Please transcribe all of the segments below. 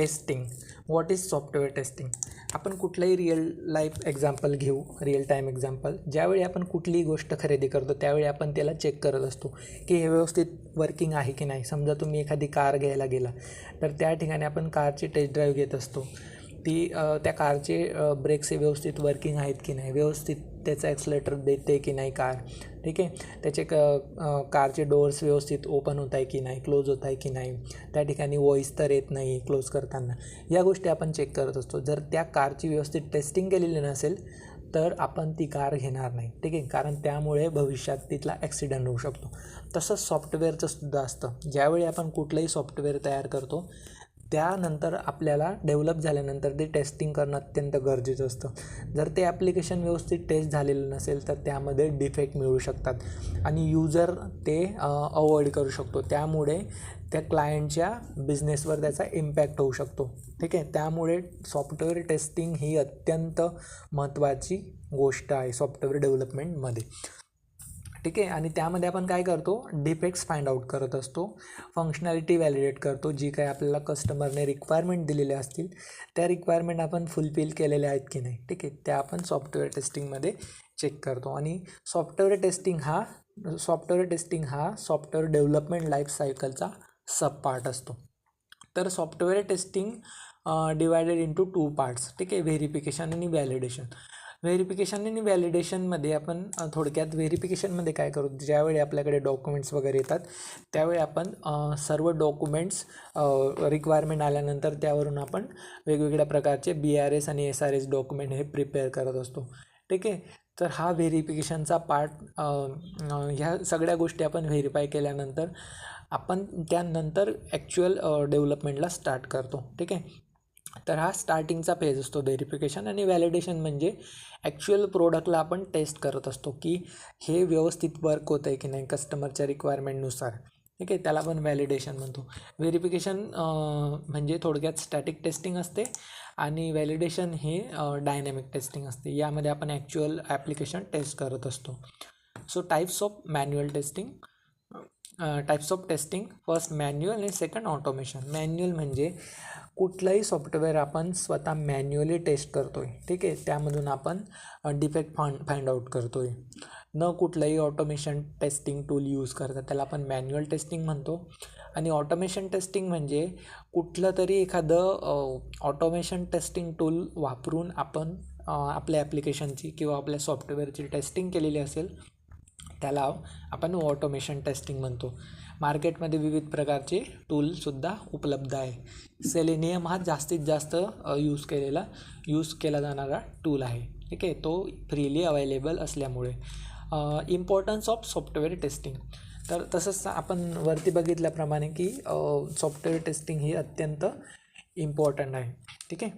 Testing what is software testing आपण कुठलंही real life example घेऊ रिअल टाईम एक्झाम्पल ज्यावेळी आपण कुठलीही गोष्ट खरेदी करतो त्यावेळी आपण त्याला चेक करत असतो की हे व्यवस्थित वर्किंग आहे की नाही. समजा तुम्ही एखादी कार घ्यायला गेला तर त्या ठिकाणी आपण कारची टेस्ट ड्राईव्ह घेत असतो. ती त्या कारचे ब्रेक्स हे व्यवस्थित वर्किंग आहेत की नाही? व्यवस्थित त्याचं ॲक्सलेटर देते की नाही कार? ठीक आहे? त्याचे क कारचे डोअर्स व्यवस्थित ओपन होत आहे की नाही? क्लोज होत आहे की नाही? त्या ठिकाणी वॉईस तर येत नाही क्लोज करताना. या गोष्टी आपण चेक करत असतो. जर त्या कारची व्यवस्थित टेस्टिंग केलेली नसेल तर आपण ती कार घेणार नाही. ठीक आहे? कारण त्यामुळे भविष्यात तिथला ॲक्सिडेंट होऊ शकतो. तसंच सॉफ्टवेअरचं सुद्धा असतं. ज्यावेळी आपण कुठलंही सॉफ्टवेअर तयार करतो त्यानंतर आपल्याला डेव्हलप झाल्यानंतर ते टेस्टिंग करणं अत्यंत गरजेचं असतं. जर ते ॲप्लिकेशन व्यवस्थित टेस्ट झालेलं नसेल तर त्यामध्ये डिफेक्ट मिळू शकतात. आणि यूजर ते अवॉइड करू शकतो. त्यामुळे त्या क्लायंटच्या बिझनेसवर त्याचा इम्पॅक्ट होऊ शकतो. ठीक आहे? त्यामुळे सॉफ्टवेअर टेस्टिंग ही अत्यंत महत्त्वाची गोष्ट आहे सॉफ्टवेअर डेव्हलपमेंटमध्ये ठीक आहे? आणि त्यामध्ये आपण काय करतो? डिफेक्ट्स फाइंड आउट करत असतो. फंक्शनॅलिटी व्हॅलिडेट करतो. जी काय आपल्याला कस्टमरने रिक्वायरमेंट दिलेल्या असतील त्या रिक्वायरमेंट आपण फुलफिल केलेल्या आहेत की नाही? ठीक आहे? त्या आपण सॉफ्टवेअर टेस्टिंगमध्ये चेक करतो. आणि सॉफ्टवेअर टेस्टिंग हा सॉफ्टवेअर टेस्टिंग हा सॉफ्टवेअर डेव्हलपमेंट लाईफ सायकलचा सब पार्ट असतो. तर software testing divided into two parts ठीक आहे? व्हेरिफिकेशन आणि व्हॅलिडेशन व्हेरिफिकेशन आणि व्हॅलिडेशनमध्ये आपण थोडक्यात व्हेरिफिकेशनमध्ये काय करू? ज्यावेळी आपल्याकडे डॉक्युमेंट्स वगैरे येतात त्यावेळी आपण सर्व डॉक्युमेंट्स रिक्वायरमेंट आल्यानंतर त्यावरून आपण वेगवेगळ्या प्रकारचे बी आर एस आणि एस आर एस डॉक्युमेंट हे प्रिपेअर करत असतो. ठीक आहे? तर हा व्हेरिफिकेशनचा पार्ट ह्या सगळ्या गोष्टी आपण व्हेरीफाय केल्यानंतर आपण त्यानंतर ॲक्च्युअल डेव्हलपमेंटला स्टार्ट करतो. ठीक आहे? तर हा स्टार्टिंगचा फेज असतो व्हेरिफिकेशन आणि व्हॅलिडेशन म्हणजे ॲक्च्युअल प्रोडक्टला आपण टेस्ट करत असतो की हे व्यवस्थित वर्क होतं आहे की नाही कस्टमरच्या रिक्वायरमेंटनुसार ठीक आहे? त्याला आपण व्हॅलिडेशन म्हणतो. व्हेरिफिकेशन म्हणजे थोडक्यात स्टॅटिक टेस्टिंग असते आणि व्हॅलिडेशन हे डायनॅमिक टेस्टिंग असते. यामध्ये आपण ॲक्च्युअल ॲप्लिकेशन टेस्ट करत असतो. So types of manual testing types of testing first manual आणि सेकंड ऑटोमेशन मॅन्युअल म्हणजे कुठलंही सॉफ्टवेअर आपण स्वतः मॅन्युअली टेस्ट करतो आहे ठीक आहे? त्यामधून आपण डिफेक्ट फाइंड फाइंड आउट करतो आहे न कुठलंही ऑटोमेशन टेस्टिंग टूल यूज करतात त्याला आपण मॅन्युअल टेस्टिंग म्हणतो. आणि ऑटोमेशन टेस्टिंग म्हणजे कुठलं तरी एखादं ऑटोमेशन टेस्टिंग टूल वापरून आपण आपल्या ॲप्लिकेशनची किंवा आपल्या सॉफ्टवेअरची टेस्टिंग केलेली असेल त्याला आपण ऑटोमेशन टेस्टिंग म्हणतो. मार्केटमध्ये विविध प्रकारचे टूलसुद्धा उपलब्ध आहे. सेलेनियम हा जास्तीत जास्त यूज केलेला यूज केला जाणारा टूल आहे. ठीक आहे? तो फ्रीली अवेलेबल असल्यामुळे. इम्पॉर्टन्स ऑफ सॉफ्टवेअर टेस्टिंग तर तसंच आपण वरती बघितल्याप्रमाणे की सॉफ्टवेअर टेस्टिंग ही अत्यंत इम्पॉर्टंट आहे. ठीक आहे?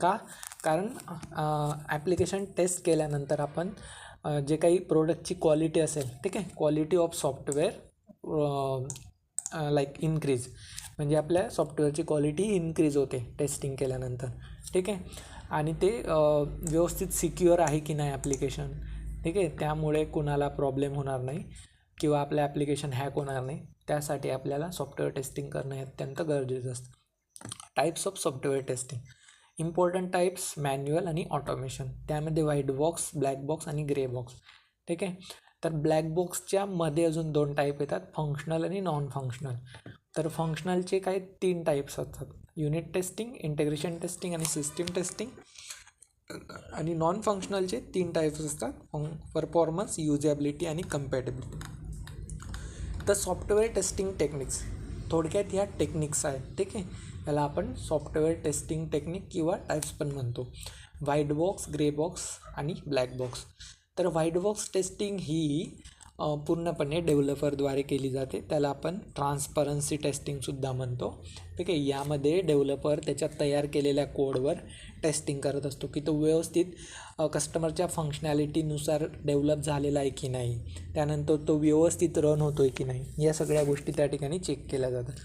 का? कारण ॲप्लिकेशन टेस्ट केल्यानंतर आपण जे काही प्रोडक्टची क्वालिटी असेल ठीक आहे? Quality of software like increase म्हणजे आपल्या सॉफ्टवेअरची क्वालिटी इन्क्रीज होते टेस्टिंग केल्यानंतर ठीक आहे? आणि ते व्यवस्थित सिक्युअर आहे की नाही ॲप्लिकेशन ठीक आहे? त्यामुळे कुणाला प्रॉब्लेम होणार नाही किंवा आपलं ॲप्लिकेशन हॅक होणार नाही. त्यासाठी आपल्याला सॉफ्टवेअर टेस्टिंग करणं हे अत्यंत गरजेचं असतं. Types of software testing important types manual आणि ऑटोमेशन त्यामध्ये व्हाईट बॉक्स ब्लॅक बॉक्स आणि ग्रे बॉक्स ठीक आहे? तर ब्लॅक बॉक्सच्या मध्ये अजून दोन टाईप येतात फंक्शनल आणि नॉन फंक्शनल तर फंक्शनलचे काही तीन टाईप्स असतात. युनिट टेस्टिंग इंटिग्रेशन टेस्टिंग आणि सिस्टीम टेस्टिंग आणि नॉन फंक्शनलचे तीन टाईप्स असतात परफॉर्मन्स युजेबिलिटी आणि कम्पॅटेबिलिटी तर सॉफ्टवेअर टेस्टिंग टेक्निक्स थोडक्यात ह्या टेक्निक्स आहेत. ठीक आहे? याला आपण सॉफ्टवेअर टेस्टिंग टेक्निक किंवा टाईप्स पण म्हणतो. व्हाईट बॉक्स ग्रे बॉक्स आणि ब्लॅक बॉक्स तर व्हाईट बॉक्स टेस्टिंग ही पूर्णपणे डेव्हलपरद्वारे केली जाते. त्याला आपण ट्रान्सपरन्सी टेस्टिंगसुद्धा म्हणतो. ठीक आहे? यामध्ये डेव्हलपर त्याच्या तयार केलेल्या कोडवर टेस्टिंग करत असतो की तो व्यवस्थित कस्टमरच्या फंक्शनॅलिटीनुसार डेव्हलप झालेला आहे की नाही? त्यानंतर तो व्यवस्थित रन होतो आहे की नाही? या सगळ्या गोष्टी त्या ठिकाणी चेक केल्या जातात.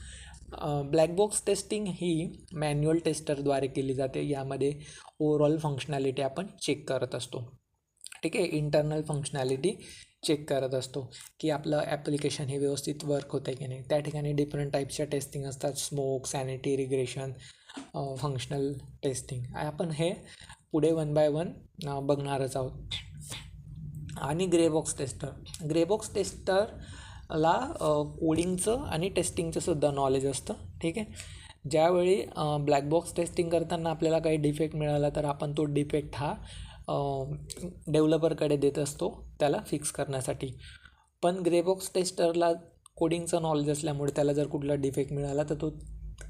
ब्लॅक बॉक्स टेस्टिंग ही मॅन्युअल टेस्टरद्वारे केली जाते. यामध्ये ओव्हरऑल फंक्शनॅलिटी आपण चेक करत असतो. ठीक आहे? इंटरनल फंक्शनॅलिटी चेक करत असतो की आपलं ॲप्लिकेशन हे व्यवस्थित वर्क होतं की नाही. त्या ठिकाणी डिफरंट टाईपच्या टेस्टिंग असतात. Smoke sanity regression functional testing आपण हे पुढे वन बाय वन बघणारच आहोत. आणि ग्रेबॉक्स टेस्टर ग्रेबॉक्स ला कोडिंगचं आणि टेस्टिंगचं सुद्धा नॉलेज असतं. ठीक आहे? ज्यावेळी ब्लॅक बॉक्स टेस्टिंग करताना आपल्याला काही डिफेक्ट मिळाला तर आपण तो डिफेक्ट हा डेव्हलपरकडे देत असतो त्याला फिक्स करण्यासाठी. पण ग्रेबॉक्स टेस्टरला कोडिंगचं नॉलेज असल्यामुळे त्याला जर कुठला डिफेक्ट मिळाला तर तो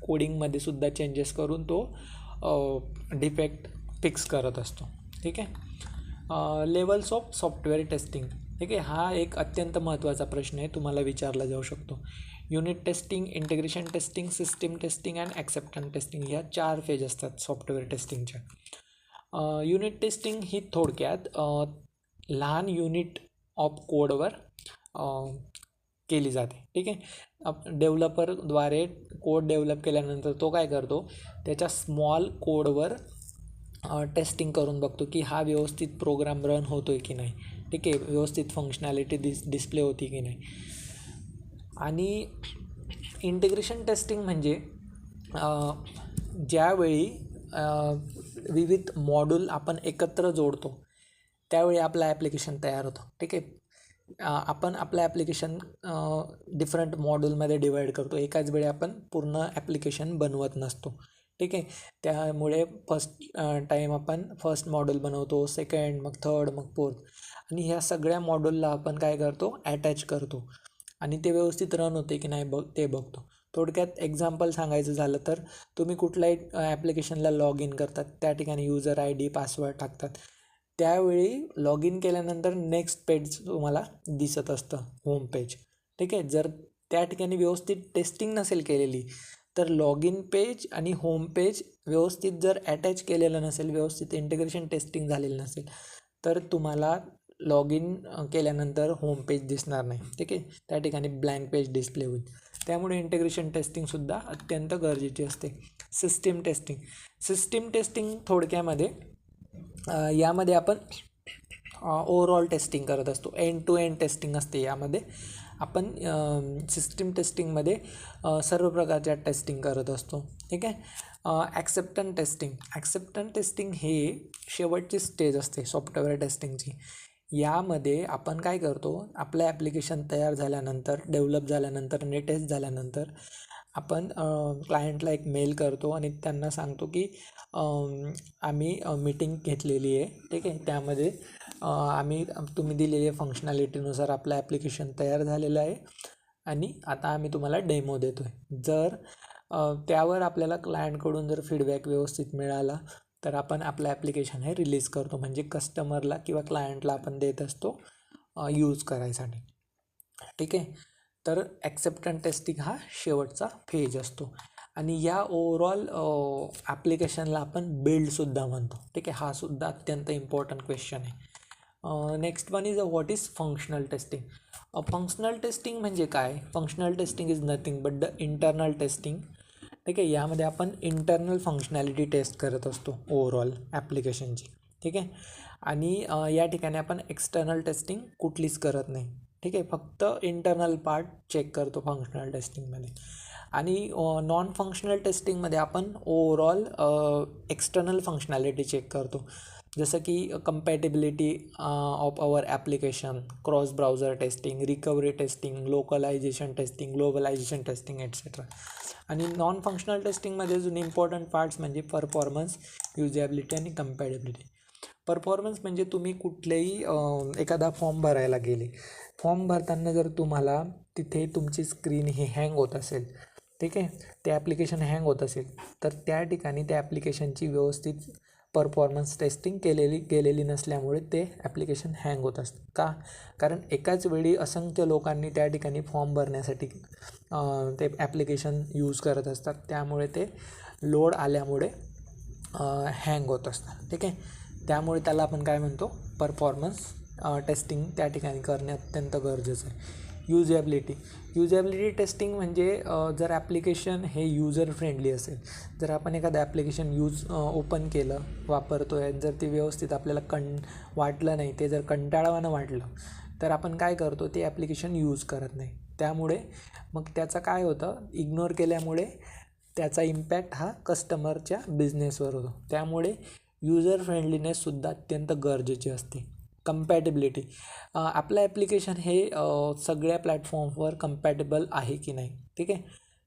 कोडिंगमध्ये सुद्धा चेंजेस करून तो डिफेक्ट फिक्स करत असतो. ठीक आहे? लेवल्स ऑफ सॉफ्टवेअर टेस्टिंग ठीक आहे? हा एक अत्यंत महत्त्वाचा प्रश्न आहे. तुम्हाला विचारला जाऊ शकतो. Unit testing integration testing system testing and acceptance testing ह्या चार फेज असतात सॉफ्टवेअर टेस्टिंगच्या युनिट टेस्टिंग ही थोडक्यात लहान युनिट ऑफ कोडवर केली जाते. ठीक आहे? डेव्हलपरद्वारे कोड डेव्हलप केल्यानंतर तो काय करतो? त्याच्या स्मॉल कोडवर टेस्टिंग करून बघतो की हा व्यवस्थित प्रोग्राम रन होतो आहे की नाही. ठीक आहे व्यवस्थित फंक्शनॅलिटी दिस डिस्प्ले होती की नाही. आणि इंटिग्रेशन टेस्टिंग म्हणजे ज्यावेळी विविध मॉड्यूल आपण एकत्र जोडतो त्यावेळी आपलं ॲप्लिकेशन तयार होतं. ठीक आहे? आपण आपलं ॲप्लिकेशन डिफरंट मॉड्यूलमध्ये डिवाईड करतो. एकाच वेळी आपण पूर्ण ॲप्लिकेशन बनवत नसतो. ठीक आहे? त्यामुळे फर्स्ट टाईम आपण फर्स्ट मॉड्यूल बनवतो सेकंड मग थर्ड मग फोर्थ आणि ह्या सगळ्या मॉड्यूलला आपण काय करतो? अटॅच करतो. आणि ते व्यवस्थित रन होते की नाही बघ ते बघतो. थोडक्यात एक्झाम्पल सांगायचं झालं तर तुम्ही कुठल्याही ॲप्लिकेशनला लॉग इन करतात त्या ठिकाणी युजर आय डी पासवर्ड टाकतात. त्यावेळी लॉग इन केल्यानंतर नेक्स्ट पेज तुम्हाला दिसत असतं होम पेज ठीक आहे? जर त्या ठिकाणी व्यवस्थित टेस्टिंग नसेल केलेली तर लॉग इन पेज आणि होम पेज व्यवस्थित जर अटॅच केलेलं नसेल व्यवस्थित इंटिग्रेशन टेस्टिंग झालेलं नसेल तर तुम्हाला लॉग इन केल्यानंतर होम पेज दिसणार नाही ठीक आहे? त्या ठिकाणी ब्लँक पेज डिस्प्ले होईल. त्यामुळे इंटिग्रेशन टेस्टिंगसुद्धा अत्यंत गरजेची असते. सिस्टीम टेस्टिंग सिस्टीम टेस्टिंग थोडक्यामध्ये यामध्ये आपण ओवरऑल टेस्टिंग करत असतो. एंड टू एंड टेस्टिंग असते यामध्ये. आपण सिस्टीम टेस्टिंगमध्ये सर्व प्रकारच्या टेस्टिंग करत असतो. ठीक आहे? ॲक्सेप्टन टेस्टिंग ॲक्सेप्टन टेस्टिंग हे शेवटची स्टेज असते सॉफ्टवेअर टेस्टिंगची यामध्ये आपण काय करतो आपलं ॲप्लिकेशन तयार झाल्यानंतर डेव्हलप झाल्यानंतर नेटेस्ट झाल्यानंतर आपण क्लायंटला एक मेल करतो आणि त्यांना सांगतो की आम्ही मीटिंग घेतलेली आहे. ठीक आहे? त्यामध्ये आम्ही तुम्ही दिलेल्या फंक्शनॅलिटीनुसार आपलं ॲप्लिकेशन तयार झालेलं आहे आणि आता आम्ही तुम्हाला डेमो देतो आहे जर त्यावर आपल्याला क्लायंटकडून जर फीडबॅक व्यवस्थित मिळाला तर आपण आपलं ॲप्लिकेशन हे रिलीज करतो. म्हणजे कस्टमरला किंवा क्लायंटला आपण देत असतो यूज करायसाठी. ठीक आहे? तर ॲक्सेप्टन टेस्टिंग हा शेवटचा फेज असतो. आणि या ओवरऑल ॲप्लिकेशनला आपण बिल्डसुद्धा म्हणतो. ठीक आहे? हा सुद्धा अत्यंत इम्पॉर्टंट क्वेश्चन आहे. Next one is uh what is functional testing functional testing म्हणजे काय? Functional testing is nothing but the internal testing ठीक आहे? यामध्ये आपण इंटरनल फंक्शनॅलिटी टेस्ट करत असतो ओवरऑल ॲप्लिकेशनची ठीक आहे? आणि या ठिकाणी आपण एक्सटर्नल टेस्टिंग कुठलीच करत नाही. ठीक आहे? फक्त इंटरनल पार्ट चेक करतो फंक्शनल टेस्टिंगमध्ये आणि नॉन फंक्शनल टेस्टिंगमध्ये आपण ओवरऑल एक्सटर्नल फंक्शनॅलिटी चेक करतो. जसं की compatibility of our application cross browser testing recovery testing localization testing globalization testing etcetera आणि नॉन फंक्शनल टेस्टिंगमध्ये अजून इम्पॉर्टंट पार्ट्स म्हणजे परफॉर्मन्स युजेबिलिटी आणि कम्पॅटेबिलिटी परफॉर्मन्स म्हणजे तुम्ही कुठलेही uh, एखादा फॉर्म भरायला गेले. फॉर्म भरताना जर तुम्हाला तिथे तुमची स्क्रीन ही हँग होत असेल ठीक आहे? ते ॲप्लिकेशन हँग होत असेल तर त्या ठिकाणी त्या ॲप्लिकेशनची व्यवस्थित परफॉर्मन्स टेस्टिंग केलेली गेलेली नसल्यामुळे ते ॲप्लिकेशन हँग होत असतं. का? कारण एकाच वेळी असंख्य लोकांनी त्या ठिकाणी फॉर्म भरण्यासाठी ते ॲप्लिकेशन यूज करत असतात. त्यामुळे ते लोड आल्यामुळे हँग होत असतात ठीक आहे? त्यामुळे त्याला आपण काय म्हणतो? परफॉर्मन्स टेस्टिंग त्या ठिकाणी करणे अत्यंत गरजेचं आहे. युजेबिलिटी. युजेबिलिटी टेस्टिंग म्हणजे जर ॲप्लिकेशन हे युजर फ्रेंडली असेल जर आपण एखादं ॲप्लिकेशन यूज ओपन केलं वापरतो आहे जर ते व्यवस्थित आपल्याला कं वाटलं नाही ते जर कंटाळवानं वाटलं तर आपण काय करतो ते ॲप्लिकेशन यूज करत नाही. त्यामुळे मग त्याचं काय होतं इग्नोर केल्यामुळे त्याचा इम्पॅक्ट हा कस्टमरच्या बिझनेसवर होतो. त्यामुळे युजर फ्रेंडलीनेससुद्धा अत्यंत गरजेची असते. कम्पॅटेबिलिटी आपलं ॲप्लिकेशन हे सगळ्या प्लॅटफॉर्मवर कम्पॅटेबल आहे की नाही? ठीक आहे?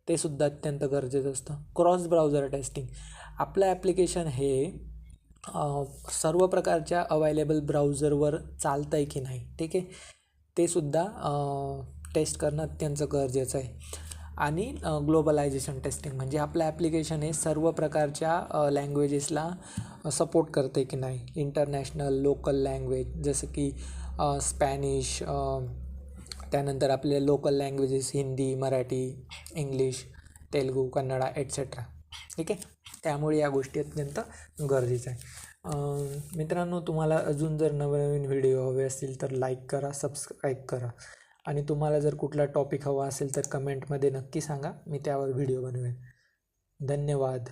ते सुद्धा अत्यंत गरजेचं असतं. क्रॉस ब्राउझर टेस्टिंग आपलं ॲप्लिकेशन हे सर्व प्रकारच्या अवेलेबल ब्राउझरवर चालतं आहे की नाही? ठीक आहे? ते सुद्धा टेस्ट करणं अत्यंत गरजेचं आहे. आणि ग्लोबलायझेशन टेस्टिंग म्हणजे आपलं ॲप्लिकेशन हे सर्व प्रकारच्या लँग्वेजेसला सपोर्ट करते की नाही. इंटरनॅशनल लोकल लँग्वेज जसं की स्पॅनिश त्यानंतर आपले local languages Hindi Marathi English Telugu Kannada etcetera ठीक आहे? त्यामुळे या गोष्टी अत्यंत गरजेचं आहे मित्रांनो तुम्हाला अजून जर नवनवीन व्हिडिओ हवे असतील तर लाईक करा सबस्क्राईब करा. आणि तुम्हाला जर कुठला टॉपिक हवा असेल तर कमेंटमध्ये नक्की सांगा. मी त्यावर व्हिडिओ बनवेन. धन्यवाद.